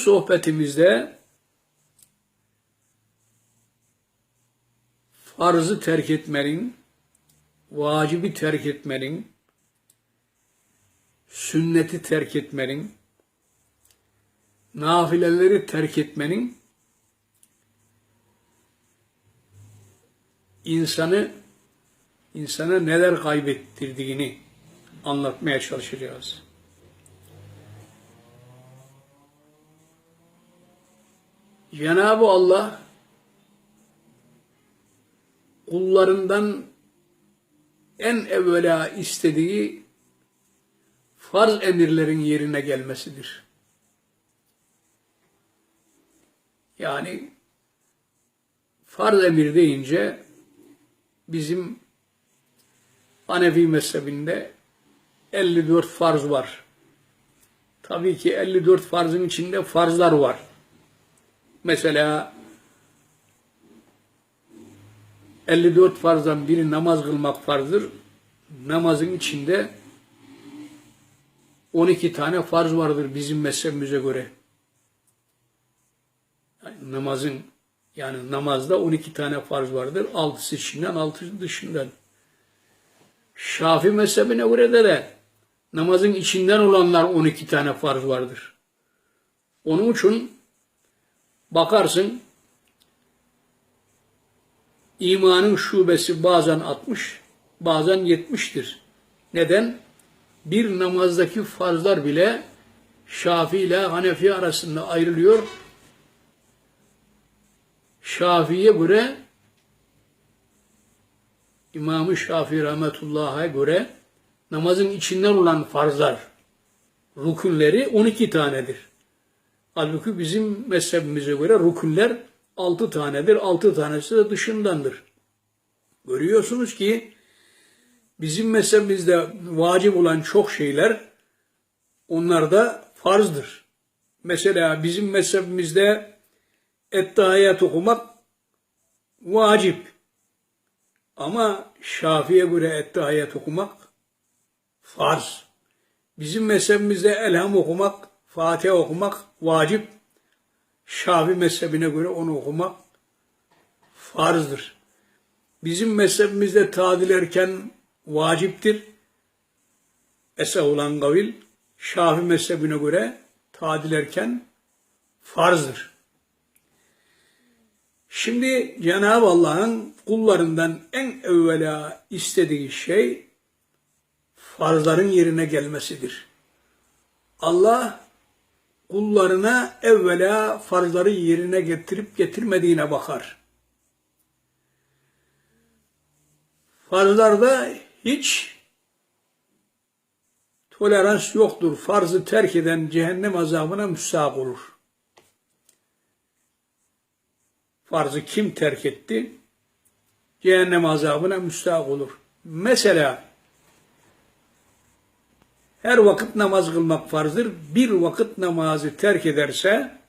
sohbetimizde farzı terk etmenin, vacibi terk etmenin, sünneti terk etmenin, nafileleri terk etmenin insanı insana neler kaybettirdiğini anlatmaya çalışacağız. Cenab-ı Allah kullarından en evvela istediği farz emirlerin yerine gelmesidir. Yani farz emir deyince bizim Hanefi mezhebinde 54 farz var. Tabii ki 54 farzın içinde farzlar var. Mesela 54 farzdan biri namaz kılmak farzdır. Namazın içinde 12 tane farz vardır bizim mezhebimize göre. Yani namazın yani namazda 12 tane farz vardır. 6'sı içinden, 6'sı dışından. Şafi mezhebine göre de, de namazın içinden olanlar 12 tane farz vardır. Onun için bakarsın imanın şubesi bazen 60, bazen 70'tir. Neden? Bir namazdaki farzlar bile Şafi ile Hanefi arasında ayrılıyor. Şafii'ye göre İmam-ı Şafii rahmetullah'a göre namazın içinden olan farzlar, rükünleri 12 tanedir. Halbuki bizim mezhebimize göre rükünler 6 tanedir. 6 tanesi de dışındandır. Görüyorsunuz ki bizim mezhebimizde vacip olan çok şeyler onlar da farzdır. Mesela bizim mezhebimizde ettehiyat okumak vacip. Ama Şafi'ye göre ettehiyat okumak farz. Bizim mezhebimizde elham okumak, Fatiha okumak vacip. Şafi mezhebine göre onu okumak farzdır. Bizim mezhebimizde tadil erken vaciptir. Esa olan kavil, Şafi mezhebine göre tadil erken farzdır. Şimdi Cenab-ı Allah'ın kullarından en evvela istediği şey farzların yerine gelmesidir. Allah kullarına evvela farzları yerine getirip getirmediğine bakar. Farzlarda hiç tolerans yoktur. Farzı terk eden cehennem azabına müstahak olur. Farzı kim terk etti? Cehennem azabına müstahak olur. Mesela her vakit namaz kılmak farzdır. Bir vakit namazı terk ederse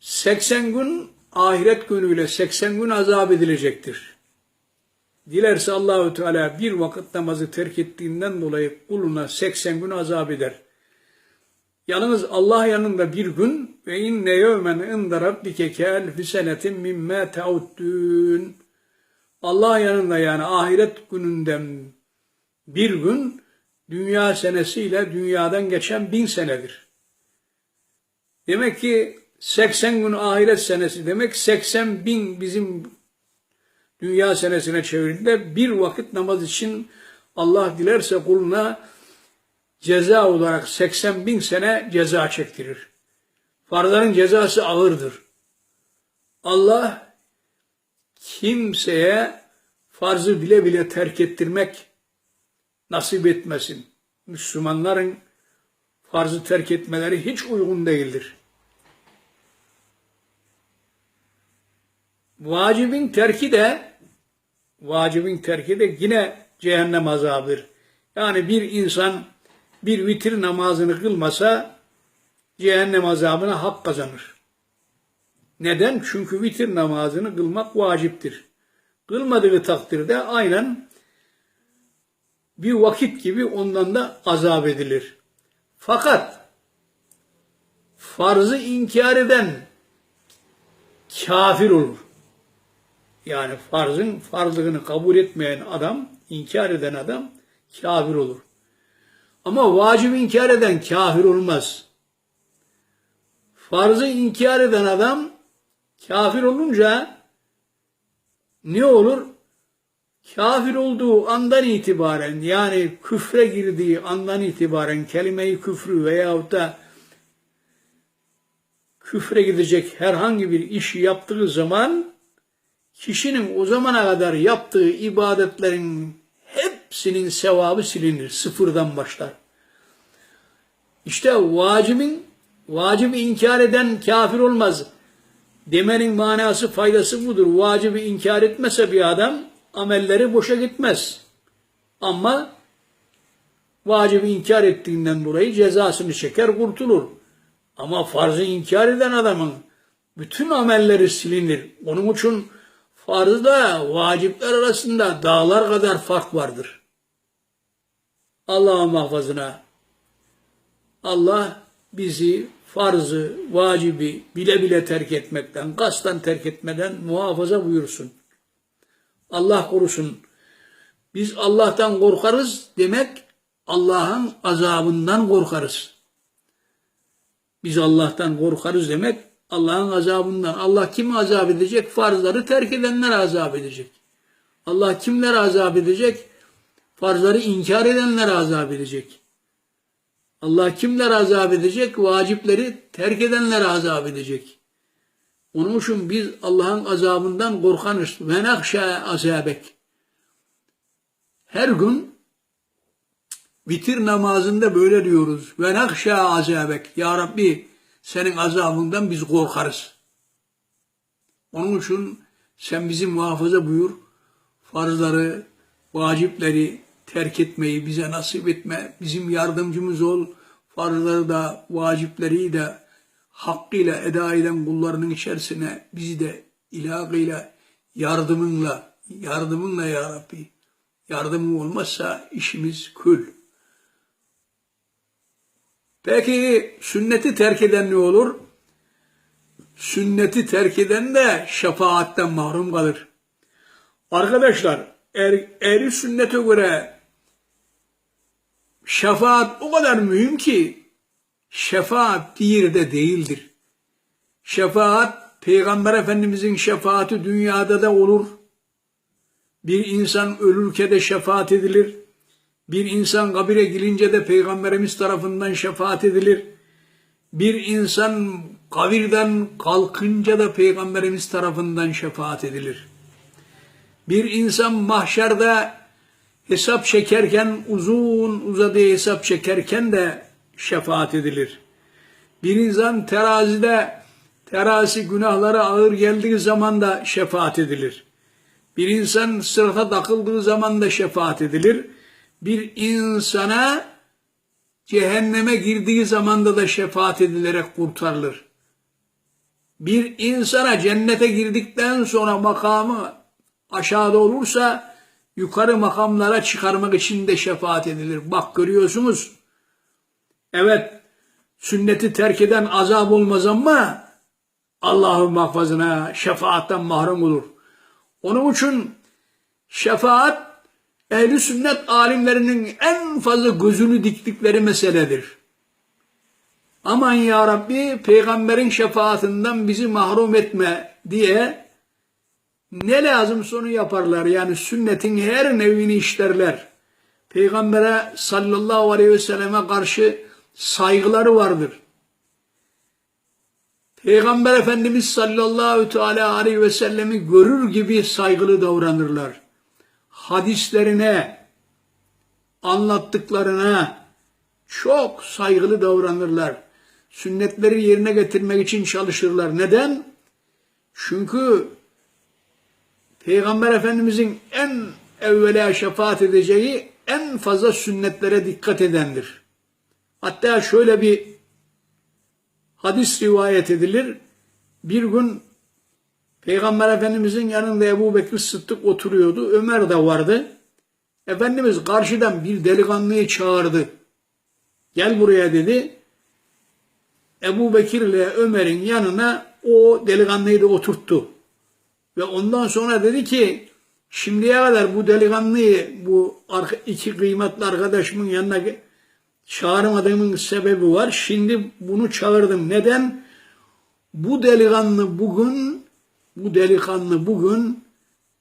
80 gün ahiret günüyle 80 gün azap edilecektir. Dilerse Allahü Teala bir vakit namazı terk ettiğinden dolayı kuluna 80 gün azap eder. Yalnız Allah yanında bir gün ve inne yevmen inde rabbike ke'elfi senetin mimme teuddün. Allah yanında yani ahiret gününden bir gün dünya senesiyle dünyadan geçen bin senedir. Demek ki 80 gün ahiret senesi demek 80 bin bizim dünya senesine çevirdiğinde bir vakit namaz için Allah dilerse kuluna ceza olarak 80 bin sene ceza çektirir. Farzların cezası ağırdır. Allah kimseye farzı bile bile terk ettirmek nasip etmesin. Müslümanların farzı terk etmeleri hiç uygun değildir. Vacibin terki de vacibin terki de yine cehennem azabıdır. Yani bir insan bir vitir namazını kılmasa cehennem azabına hak kazanır. Neden? Çünkü vitir namazını kılmak vaciptir. Kılmadığı takdirde aynen bir vakit gibi ondan da azap edilir. Fakat farzı inkar eden kafir olur. Yani farzın farzlığını kabul etmeyen adam, inkar eden adam kafir olur. Ama vacip inkar eden kafir olmaz. Farzı inkar eden adam kafir olunca ne olur? Kafir olduğu andan itibaren yani küfre girdiği andan itibaren kelimeyi küfrü veyahut da küfre gidecek herhangi bir işi yaptığı zaman kişinin o zamana kadar yaptığı ibadetlerin hepsinin sevabı silinir. Sıfırdan başlar. İşte vacibin vacibi inkar eden kafir olmaz. Demenin manası faydası budur. Vacibi inkar etmese bir adam amelleri boşa gitmez. Ama vacibi inkar ettiğinden dolayı cezasını çeker kurtulur. Ama farzı inkar eden adamın bütün amelleri silinir. Onun için farzda vacipler arasında dağlar kadar fark vardır. Allah'ın muhafazına. Allah bizi farzı, vacibi bile bile terk etmekten, kasten terk etmeden muhafaza buyursun. Allah korusun. Biz Allah'tan korkarız demek Allah'ın azabından korkarız. Biz Allah'tan korkarız demek Allah'ın azabından. Allah kimi azap edecek? Farzları terk edenler azap edecek. Allah kimler azap edecek? Farzları inkar edenler azap edecek. Allah kimler azap edecek? Vacipleri terk edenler azap edecek. Onun için biz Allah'ın azabından korkanız. Ve nakşa azabek. Her gün vitir namazında böyle diyoruz. Ve nakşa azabek. Ya Rabbi senin azabından biz korkarız. Onun için sen bizi muhafaza buyur. Farzları, vacipleri terk etmeyi bize nasip etme. Bizim yardımcımız ol. Farzları da, vacipleri de hakkıyla eda eden kullarının içerisine bizi de ilahıyla, yardımınla, yardımınla ya Rabbi. Yardımın olmazsa işimiz kül. Peki sünneti terk eden ne olur? Sünneti terk eden de şefaatten mahrum kalır. Arkadaşlar, er, ehli sünnete göre şefaat o kadar mühim ki şefaat bir yerde değildir. Şefaat Peygamber Efendimizin şefaati dünyada da olur. Bir insan ölürke de şefaat edilir. Bir insan kabire girince de Peygamberimiz tarafından şefaat edilir. Bir insan kabirden kalkınca da Peygamberimiz tarafından şefaat edilir. Bir insan mahşerde hesap çekerken uzun uzadığı hesap çekerken de şefaat edilir. Bir insan terazide terazi günahları ağır geldiği zaman da şefaat edilir. Bir insan sırata takıldığı zaman da şefaat edilir. Bir insana cehenneme girdiği zamanda da şefaat edilerek kurtarılır. Bir insana cennete girdikten sonra makamı aşağıda olursa yukarı makamlara çıkarmak için de şefaat edilir. Bak görüyorsunuz. Evet sünneti terk eden azap olmaz ama Allah'ın mahfazına şefaatten mahrum olur. Onun için şefaat ehli sünnet alimlerinin en fazla gözünü diktikleri meseledir. Aman ya Rabbi peygamberin şefaatinden bizi mahrum etme diye ne lazım sonu yaparlar. Yani sünnetin her nevini işlerler. Peygambere sallallahu aleyhi ve selleme karşı saygıları vardır. Peygamber Efendimiz sallallahu teala aleyhi ve sellemi görür gibi saygılı davranırlar. Hadislerine, anlattıklarına çok saygılı davranırlar. Sünnetleri yerine getirmek için çalışırlar. Neden? Çünkü Peygamber Efendimizin en evvela şefaat edeceği en fazla sünnetlere dikkat edendir. Hatta şöyle bir hadis rivayet edilir. Bir gün Peygamber Efendimizin yanında Ebu Bekir Sıddık oturuyordu. Ömer de vardı. Efendimiz karşıdan bir delikanlıyı çağırdı. Gel buraya dedi. Ebu Bekir ile Ömer'in yanına o delikanlıyı da oturttu. Ve ondan sonra dedi ki şimdiye kadar bu delikanlıyı bu iki kıymetli arkadaşımın yanına çağırmadığımın sebebi var. Şimdi bunu çağırdım. Neden? Bu delikanlı bugün bu delikanlı bugün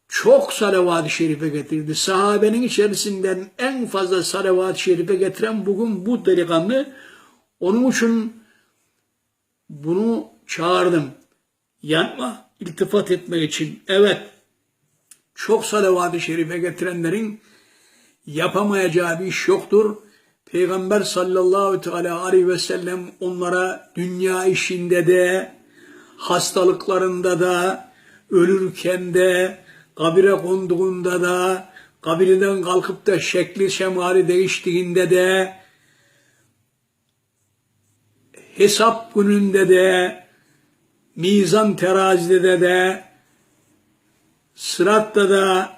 çok salavat-ı şerife getirdi. Sahabenin içerisinden en fazla salavat-ı şerife getiren bugün bu delikanlı. Onun için bunu çağırdım. Yanma, iltifat etmek için. Evet, çok salavat-ı şerife getirenlerin yapamayacağı bir iş yoktur. Peygamber sallallahu teala aleyhi ve sellem onlara dünya işinde de, hastalıklarında da, ölürken de, kabire konduğunda da, kabirden kalkıp da şekli şemali değiştiğinde de, hesap gününde de, mizan terazide de, sıratta da,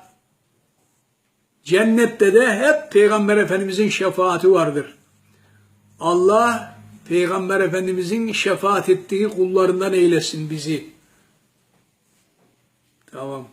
cennette de hep Peygamber Efendimizin şefaati vardır. Allah Peygamber Efendimizin şefaat ettiği kullarından eylesin bizi. Tamam.